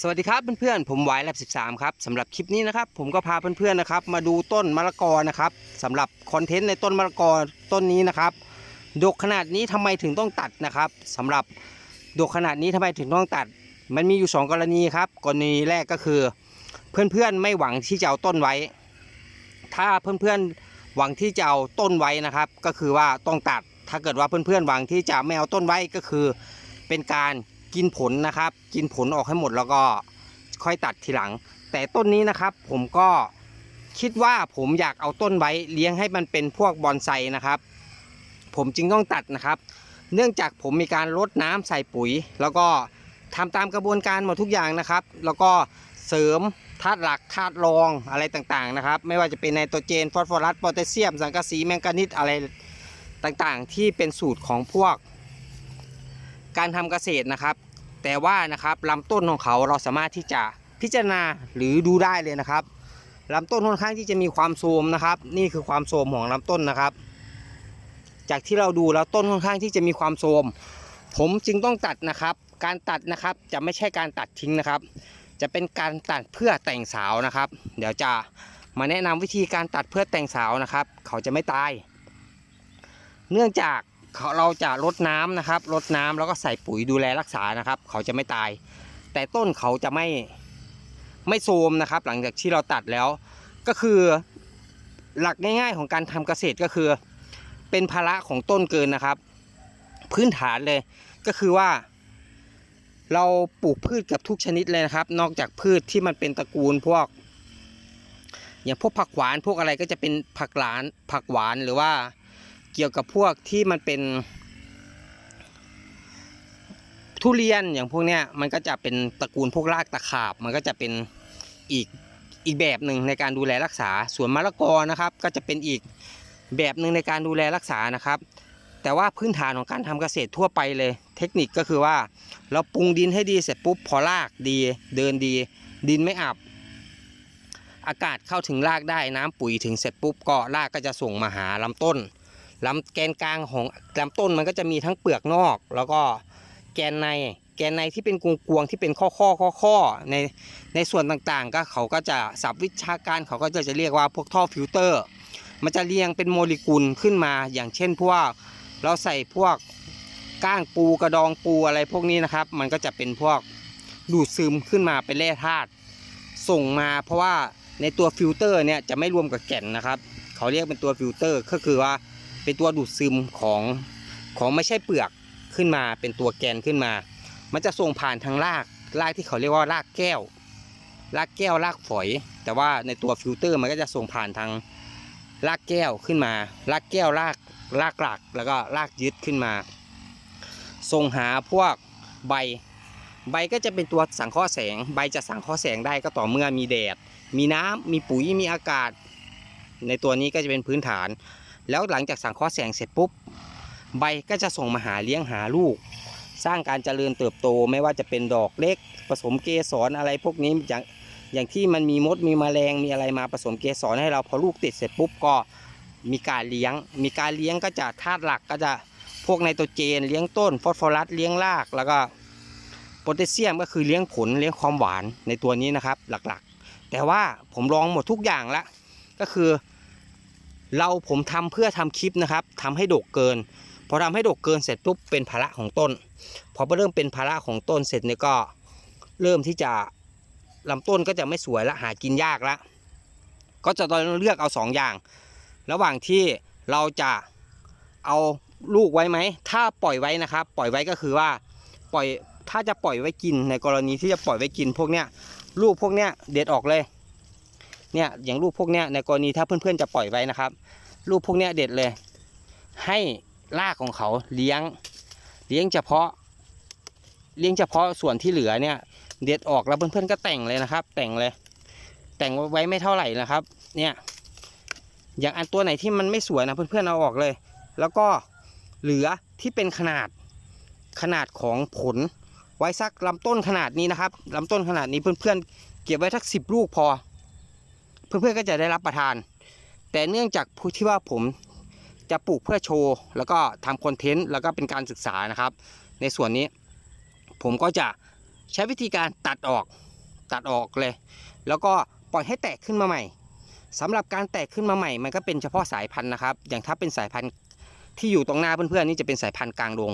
สวัสดีครับเพื่อนๆผมไวายแลบ13 ครับสำหรับคลิปนี้นะครับ ผมก็พาเพื่อนๆนะครับ มาดูต้นมะละกอนะครับสำหรับคอนเทนต์ในต้นมะละกอต้นนี้นะครับดกขนาดนี้ทำไมถึงต้องตัดนะครับสำหรับดกขนาดนี้ทำไมถึงต้องตัด มันมีอยู่ 2 กรณีครับ กรณีแรกก็คือ เพื่อนๆไม่หวังที่จะเอาต้นไว้ ถ้าเพื่อนๆหวังที่จะเอาต้นไว้นะครับ ก็คือว่าต้องตัด ถ้าเกิดว่าเพื่อนๆหวังที่จะไม่เอาต้นไว้ก็คือ เป็นการ กินผลนะครับ กินผลออกให้หมดแล้วก็ค่อยตัดทีหลัง แต่ต้นนี้นะครับผมก็คิดว่าผมอยากเอาต้นไว้เลี้ยงให้มันเป็นพวกบอนไซนะครับ ผมจึงต้องตัดนะครับ เนื่องจากผมมีการลดน้ำใส่ปุ๋ย แล้วก็ทำตามกระบวนการหมดทุกอย่างนะครับ แล้วก็เสริมธาตุหลักธาตุรองอะไรต่างๆนะครับ ไม่ว่าจะเป็นไนโตรเจนฟอสฟอรัสโพแทสเซียม สังกะสีแมงกานิสอะไรต่างๆ ที่เป็นสูตรของพวก การทำเกษตรนะครับ แต่ว่านะครับลำต้นของเขาเราสามารถที่จะพิจารณาหรือดูได้เลยนะครับลำต้นค่อนข้างที่จะมีความโทมนะครับ นี่คือความโทมของลำต้นนะครับ จากที่เราดูแล้วต้นค่อนข้างที่จะมีความโทมผมจึงต้องตัดนะครับ การตัดนะครับจะไม่ใช่การตัดทิ้งนะครับ จะเป็นการตัดเพื่อแต่งสาวนะครับ เดี๋ยวจะมาแนะนำวิธีการตัดเพื่อแต่งสาวนะครับ เขาจะไม่ตาย เนื่องจาก เขาเราจะลดน้ำนะครับลดน้ำแล้วก็ใส่ปุ๋ยดูแลรักษานะครับ เขาจะไม่ตาย แต่ต้นเขาจะไม่ไม่โทรมนะครับ หลังจากที่เราตัดแล้ว ก็คือหลักง่าย ๆ ของการทำเกษตรก็คือ เป็นภาระของต้นเกินนะครับ พื้นฐานเลยก็คือว่า เราปลูกพืชเกับทุกชนิดเลยนะครับ นอกจากพืชที่มันเป็นตระกูลพวก อย่างพวกผักหวานพวกอะไรก็จะเป็นผักหลานผักหวานหรือว่า เกี่ยวกับพวกที่มันเป็น ทุเรียนอย่างพวกเนี้ยมันก็จะเป็นตระกูลพวกรากตะขาบ มันก็จะเป็นอีกอีกแบบหนึ่งในการดูแลรักษา ส่วนมะละกอนะครับ ก็จะเป็นอีกแบบหนึ่งในการดูแลรักษานะครับ แต่ว่าพื้นฐานของการทำเกษตรทั่วไปเลย เทคนิคก็คือว่า เราปรุงดินให้ดีเสร็จปุ๊บพอรากดี เดินดี ดินไม่อับ อากาศเข้าถึงรากได้น้ำปุ๋ยถึงเสร็จปุ๊บก็รากก็จะส่งมาหาลำต้น ลำแกนกลางของลำต้นมันก็จะมีทั้งเปลือกนอก แล้วก็แกนใน แกนในที่เป็นกวงๆที่เป็นข้อข้อข้อข้อในในส่วนต่างๆ ก็เขาก็จะศัพท์วิชาการเขาก็จะจะเรียกว่าพวกท่อฟิลเตอร์ มันจะเรียงเป็นโมเลกุลขึ้นมา อย่างเช่นพวกเราใส่พวกก้างปูกระดองปูอะไรพวกนี้นะครับ มันก็จะเป็นพวกดูดซึมขึ้นมาเป็นแร่ธาตุส่งมาเพราะว่าในตัวฟิลเตอร์เนี่ยจะไม่รวมกับแก่นนะครับ เขาเรียกเป็นตัวฟิลเตอร์ก็คือว่า เป็นตัวดูดซึมของของไม่ใช่เปลือกขึ้นมา เป็นตัวแกนขึ้นมา มันจะส่งผ่านทางรากรากที่เขาเรียกว่ารากแก้ว รากแก้วรากฝอย แต่ว่าในตัวฟิลเตอร์มันก็จะส่งผ่านทางรากแก้วขึ้นมา รากแก้วรากรากหลักแล้วก็รากยึดขึ้นมา ส่งหาพวกใบ ใบก็จะเป็นตัวสังเคราะห์แสง ใบจะสังเคราะห์แสงได้ก็ต่อเมื่อมีแดด มีน้ำมีปุ๋ย มีอากาศ ในตัวนี้ก็จะเป็นพื้นฐาน แล้วหลังจากสังเคราะห์แสงเสร็จปุ๊บ ใบก็จะส่งมาหาเลี้ยงหาลูก สร้างการเจริญเติบโตไม่ว่าจะเป็นดอกเล็ก ผสมเกสรอะไรพวกนี้อย่างอย่างที่มันมีมดมีแมลงมีอะไรมาผสมเกสรให้เราพอลูกติดเสร็จปุ๊บก็มีการเลี้ยง มีการเลี้ยงก็จะธาตุหลักก็จะพวกไนโตรเจนเลี้ยงต้นฟอสฟอรัสเลี้ยงราก แล้วก็โพแทสเซียมก็คือเลี้ยงผลเลี้ยงความหวานในตัวนี้นะครับหลักๆ แต่ว่าผมลองหมดทุกอย่างละก็คือ เราผมทำเพื่อทำคลิปนะครับทำให้ดกเกิน พอทำให้ดกเกินเสร็จปุ๊บเป็นภาระของต้น พอเริ่มเป็นภาระของต้นเสร็จเนี่ยก็เริ่มที่จะลำต้นก็จะไม่สวยละหากินยากละก็จะต้องเลือกเอาสองอย่าง ระหว่างที่เราจะเอาลูกไว้ไหม ถ้าปล่อยไว้นะครับ ปล่อยไว้ก็คือว่าปล่อยถ้าจะปล่อยไว้กินในกรณีที่จะปล่อยไว้กินพวกเนี้ยลูกพวกเนี้ยเด็ดออกเลย เนี่ยอย่างลูกพวกเนี้ยในกรณีถ้าเพื่อนๆจะปล่อยไว้นะครับลูกพวกเนี้ยเด็ดเลย ให้รากของเขาเลี้ยง เลี้ยงเฉพาะ เลี้ยงเฉพาะส่วนที่เหลือเนี่ย เด็ดออกแล้วเพื่อนๆก็แต่งเลยนะครับ แต่งเลย แต่งไว้ไม่เท่าไหร่นะครับ เนี่ยอย่างอันตัวไหนที่มันไม่สวยนะเพื่อนๆเอาออกเลย แล้วก็เหลือที่เป็นขนาดขนาดของผลไว้สักลำต้นขนาดนี้นะครับลำต้นขนาดนี้เพื่อนๆเก็บไว้สักสิบลูกพอ เพื่อนๆก็จะได้รับประทาน แต่เนื่องจากผู้ที่ว่าผมจะปลูกเพื่อโชว์ แล้วก็ทำคอนเทนต์แล้วก็เป็นการศึกษานะครับ ในส่วนนี้ ผมก็จะใช้วิธีการตัดออกตัดออกเลย แล้วก็ปล่อยให้แตกขึ้นมาใหม่สำหรับการแตกขึ้นมาใหม่ มันก็เป็นเฉพาะสายพันธุ์นะครับ อย่างถ้าเป็นสายพันธุ์ที่อยู่ตรงหน้าเพื่อนๆนี่จะเป็นสายพันธุ์กลางดง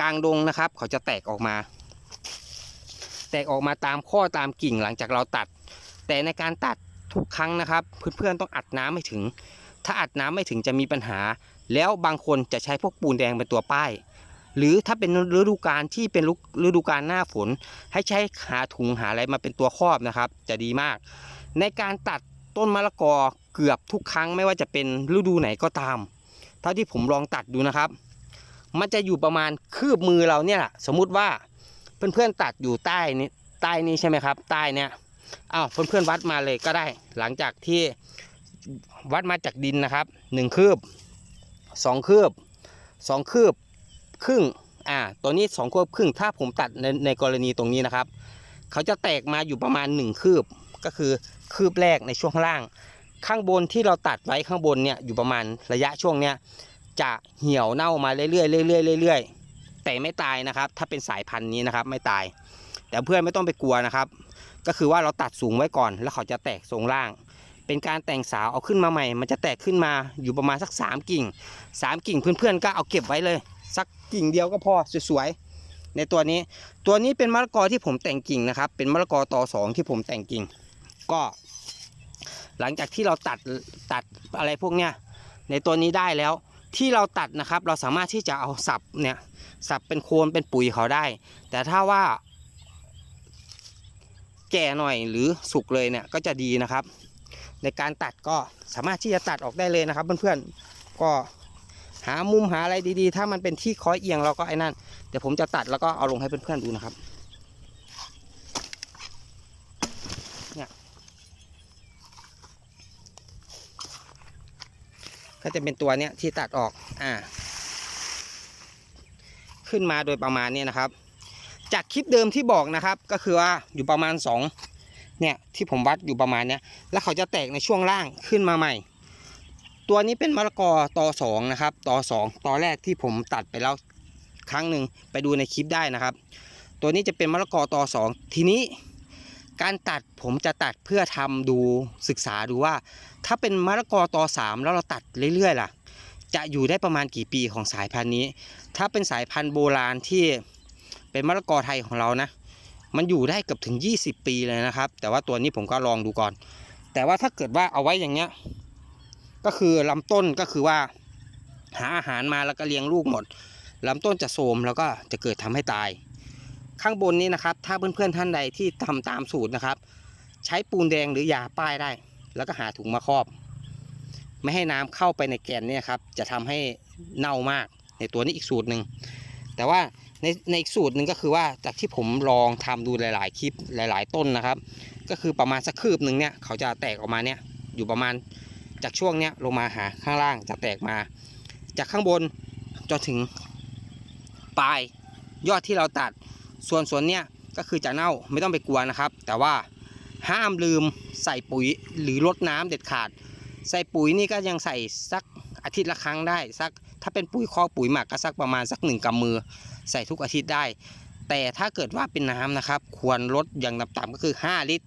กลางดงนะครับ เขาจะแตกออกมา แตกออกมาตามข้อตามกิ่งหลังจากเราตัด แต่ในการตัด ทุกครั้งนะครับเพื่อนๆต้องอัดน้ำไม่ถึง ถ้าอัดน้ำไม่ถึงจะมีปัญหา แล้วบางคนจะใช้พวกปูนแดงเป็นตัวป้าย หรือถ้าเป็นฤดูกาลที่เป็นฤดูกาลหน้าฝน ให้ใช้หาถุงหาอะไรมาเป็นตัวครอบนะครับ จะดีมาก ในการตัดต้นมะละกอเกือบทุกครั้งไม่ว่าจะเป็นฤดูไหนก็ตาม เท่าที่ผมลองตัดดูนะครับ มันจะอยู่ประมาณคืบมือเราเนี่ยแหละสมมุติว่าเพื่อนๆตัดอยู่ใต้นี้ใต้นี้ใช่ไหมครับ ใต้เนี่ย อ้าวเพื่อนๆวัดมาเลยก็ได้ หลังจากที่วัดมาจากดินนะครับหนึ่งคืบสองคืบสองคืบครึ่งอ่าตัวนี้สองคืบครึ่งถ้าผมตัดในในกรณีตรงนี้นะครับ เขาจะแตกมาอยู่ประมาณหนึ่งคืบก็คือคืบแรกในช่วงล่าง ข้างบนที่เราตัดไว้ข้างบนเนี่ยอยู่ประมาณระยะช่วงเนี้ยจะเหี่ยวเน่ามาเรื่อยๆเรื่อยๆเรื่อยๆแต่ไม่ตายนะครับ ถ้าเป็นสายพันธุ์นี้นะครับไม่ตาย แต่เพื่อนไม่ต้องไปกลัวนะครับ ก็คือว่าเราตัดสูงไว้ก่อน แล้วเขาจะแตกทรงล่าง เป็นการแต่งสาวเอาขึ้นมาใหม่ มันจะแตกขึ้นมาอยู่ประมาณสัก 3 กิ่ง 3 กิ่งเพื่อนๆก็เอาเก็บไว้เลย สักกิ่งเดียวก็พอสวยๆในตัวนี้ ตัวนี้เป็นมะละกอที่ผมแต่งกิ่งนะครับ เป็นมะละกอต่อสองที่ผมแต่งกิ่ง ก็ หลังจากที่เราตัดตัดอะไรพวกเนี้ยในตัวนี้ได้แล้วที่เราตัดนะครับเราสามารถที่จะเอาสับเนี่ยสับเป็นโคนเป็นปุ๋ยเขาได้ แต่ถ้าว่า แก่หน่อยหรือสุกเลยเนี่ยก็จะดีนะครับ ในการตัดก็สามารถที่จะตัดออกได้เลยนะครับ เพื่อนๆก็หามุมหาอะไรดีๆ ถ้ามันเป็นที่คอยเอียงเราก็ไอ้นั่นเดี๋ยวผมจะตัดแล้วก็เอาลงให้เพื่อนๆดูนะครับเนี่ยก็จะเป็นตัวเนี้ยที่ตัดออกอ่าขึ้นมาโดยประมาณเนี้ยนะครับ จากคลิปเดิมที่บอกนะครับ ก็คือว่าอยู่ประมาณ 2 เนี่ยที่ผมวัดอยู่ประมาณเนี้ยแล้วเขาจะแตกในช่วงล่างขึ้นมาใหม่ ตัวนี้เป็นมะละกอตอสองนะครับตอสองตอแรกที่ผมตัดไปแล้วครั้งหนึ่งไปดูในคลิปได้นะครับ ตัวนี้จะเป็นมะละกอตอสองทีนี้การตัดผมจะตัดเพื่อทำดูศึกษาดูว่า ถ้าเป็นมะละกอตอสามแล้วเราตัดเรื่อยๆล่ะ จะอยู่ได้ประมาณกี่ปีของสายพันธุ์นี้ ถ้าเป็นสายพันธุ์โบราณที่ เป็นมะละกอไทยของเรานะ มันอยู่ได้เกือบถึง 20 ปีเลยนะครับ แต่ว่าตัวนี้ผมก็ลองดูก่อน แต่ว่าถ้าเกิดว่าเอาไว้อย่างเงี้ย ก็คือลำต้นก็คือว่า หาอาหารมาแล้วก็เลี้ยงลูกหมดลำต้นจะโทมแล้วก็จะเกิดทำให้ตาย ข้างบนนี้นะครับ ถ้าเพื่อนๆท่านใดที่ทำตามสูตรนะครับ ใช้ปูนแดงหรือยาป้ายได้ แล้วก็หาถุงมาครอบ ไม่ให้น้ำเข้าไปในแกนเนี่ยครับ จะทำให้เน่ามากในตัวนี้อีกสูตรหนึ่งแต่ว่า ในในอีกสูตรหนึ่งก็คือว่าจากที่ผมลองทำดูหลาย ๆ คลิปหลาย ๆ ต้นนะครับ ก็คือประมาณสักคืบหนึ่งเนี่ยเขาจะแตกออกมาเนี่ยอยู่ประมาณจากช่วงเนี้ยลงมาหาข้างล่างจะแตกมา จากข้างบนจนถึงปลายยอดที่เราตัดส่วนส่วนเนี้ยก็คือจะเน่าไม่ต้องไปกลัวนะครับ แต่ว่าห้ามลืมใส่ปุ๋ยหรือลดน้ำเด็ดขาด ใส่ปุ๋ยนี่ก็ยังใส่สักอาทิตย์ละครั้งได้สัก ถ้าเป็นปุ๋ยคอกปุ๋ยหมักก็สักประมาณสักหนึ่งกำมือ ใส่ทุกอาทิตย์ได้ แต่ถ้าเกิดว่าเป็นน้ำนะครับ ควรลดอย่างต่ำๆก็คือ 5 ลิตร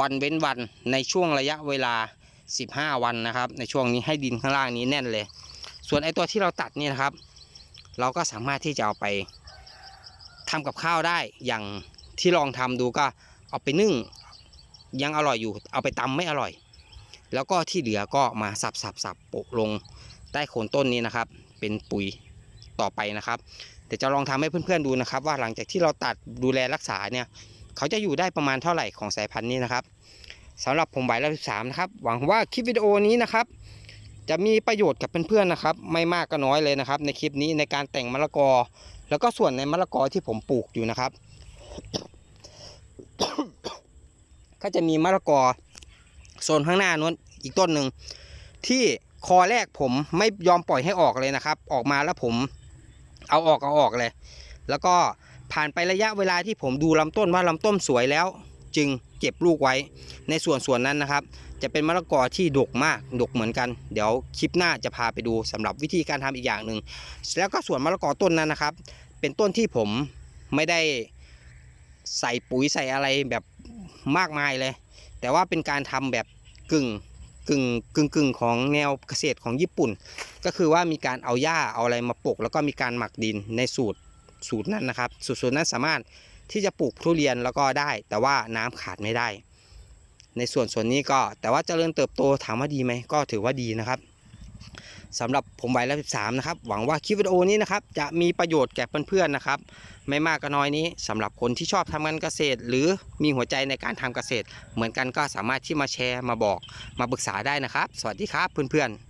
วันเว้นวันในช่วงระยะเวลา 15 วันนะครับ ในช่วงนี้ให้ดินข้างล่างนี้แน่นเลย ส่วนไอตัวที่เราตัดนี่นะครับ เราก็สามารถที่จะเอาไปทำกับข้าวได้อย่างที่ลองทำดูก็เอาไปนึ่งยังอร่อยอยู่ เอาไปตำไม่อร่อย แล้วก็ที่เหลือก็มาสับสับสับโปะลง ใต้โคนต้นนี้นะครับ เป็นปุ๋ยต่อไปนะครับเดี๋ยวจะลองทำให้เพื่อนๆดูนะครับ ว่าหลังจากที่เราตัดดูแลรักษาเนี่ย เขาจะอยู่ได้ประมาณเท่าไหร่ของสายพันธุ์นี้นะครับสำหรับผมใบละสามนะครับ หวังว่าคลิปวิดีโอนี้นะครับ จะมีประโยชน์กับเพื่อนๆนะครับ ไม่มากก็น้อยเลยนะครับ ในคลิปนี้ในการแต่งมะละกอ แล้วก็ส่วนในมะละกอที่ผมปลูกอยู่นะครับ ก็จะมีมะละกอโซนข้างหน้านู้นอีกต้นหนึ่งที่ คอแรกผมไม่ยอมปล่อยให้ออกเลยนะครับ ออกมาแล้วผมเอาออกเอาออกเลย แล้วก็ผ่านไประยะเวลาที่ผมดูลำต้นว่าลำต้นสวยแล้ว จึงเก็บลูกไว้ในส่วนส่วนนั้นนะครับ จะเป็นมะละกอที่ดกมากดกเหมือนกัน เดี๋ยวคลิปหน้าจะพาไปดูสำหรับวิธีการทำอีกอย่างหนึ่งแล้วก็ส่วนมะละกอต้นนั้นนะครับ เป็นต้นที่ผมไม่ได้ใส่ปุ๋ยใส่อะไรแบบมากมายเลย แต่ว่าเป็นการทำแบบกึ่ง กึ่งกึ่งกึ่งของแนวเกษตรของญี่ปุ่น ก็คือว่ามีการเอาหญ้าเอาอะไรมาปลูกแล้วก็มีการหมักดินในสูตรสูตรนั้นนะครับสูตรสูตรนั้นสามารถที่จะปลูกทุเรียนแล้วก็ได้ แต่ว่าน้ำขาดไม่ได้ ในส่วนส่วนนี้ก็แต่ว่าเจริญเติบโตถามว่าดีไหมก็ถือว่าดีนะครับ สำหรับผมวัยละ13นะครับหวังว่าคลิปวิดีโอนี้นะครับจะมีประโยชน์แก่เพื่อนๆนะครับ ไม่มากก็น้อยนี้สำหรับคนที่ชอบทำการเกษตร หรือมีหัวใจในการทำเกษตร เหมือนกันก็สามารถที่มาแชร์มาบอกมาปรึกษาได้นะครับ สวัสดีครับเพื่อนๆ